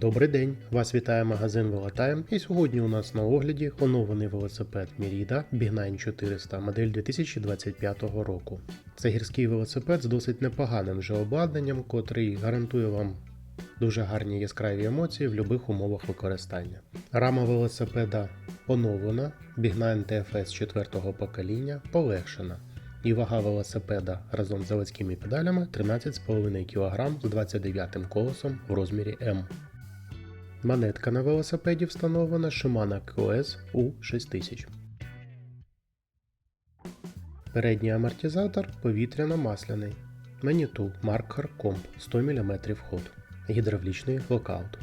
Добрий день! Вас вітає магазин Велотайм. І сьогодні у нас на огляді оновлений велосипед Merida Big 400 модель 2025 року. Це гірський велосипед з досить непоганим вже обладнанням, котрий гарантує вам дуже гарні яскраві емоції в будь-яких умовах використання. Рама велосипеда оновлена, Big TFS 4 покоління полегшена. І вага велосипеда разом з заводськими педалями 13,5 кг з 29 колесом в розмірі М. Монетка на велосипеді встановлена Shimano QS U6000. Передній амортизатор повітряно-масляний. Маніту Marker Comp 100 мм ход. Гідравлічний локаут.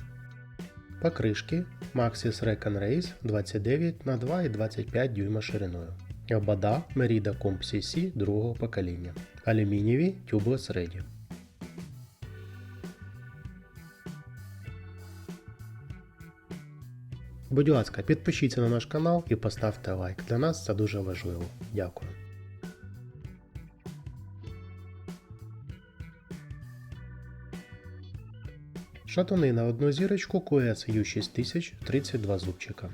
Покришки Maxxis Recon Race 29 на 2 і 25 дюйма шириною. Обода Merida Comp CC другого покоління. Алюмінієві Tubeless Ready. Будь ласка, підпишіться на наш канал і поставте лайк. Для нас це дуже важливо. Дякую. Шатуни на одну зірочку QS U6000 32 зубчика.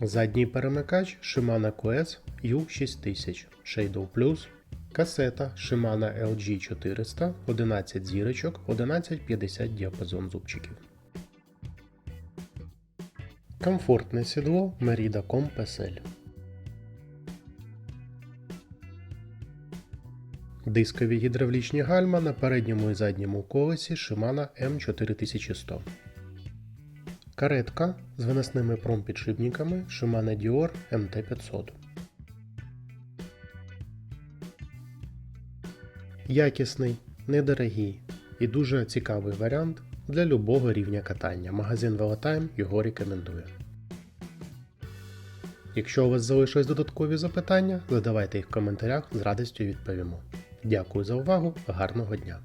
Задній перемикач Shimano QS U6000 Shadow Plus. Касета Shimano LG400 11 зірочок 1150 діапазон зубчиків. Комфортне сідло Merida Comp SL. Дискові гідравлічні гальма на передньому і задньому колесі Shimano M4100. Каретка з виносними промпідшипниками Shimano Dior MT500. Якісний, недорогий і дуже цікавий варіант для любого рівня катання. Магазин Велотайм його рекомендує. Якщо у вас залишились додаткові запитання, задавайте їх в коментарях, з радістю відповімо. Дякую за увагу, гарного дня!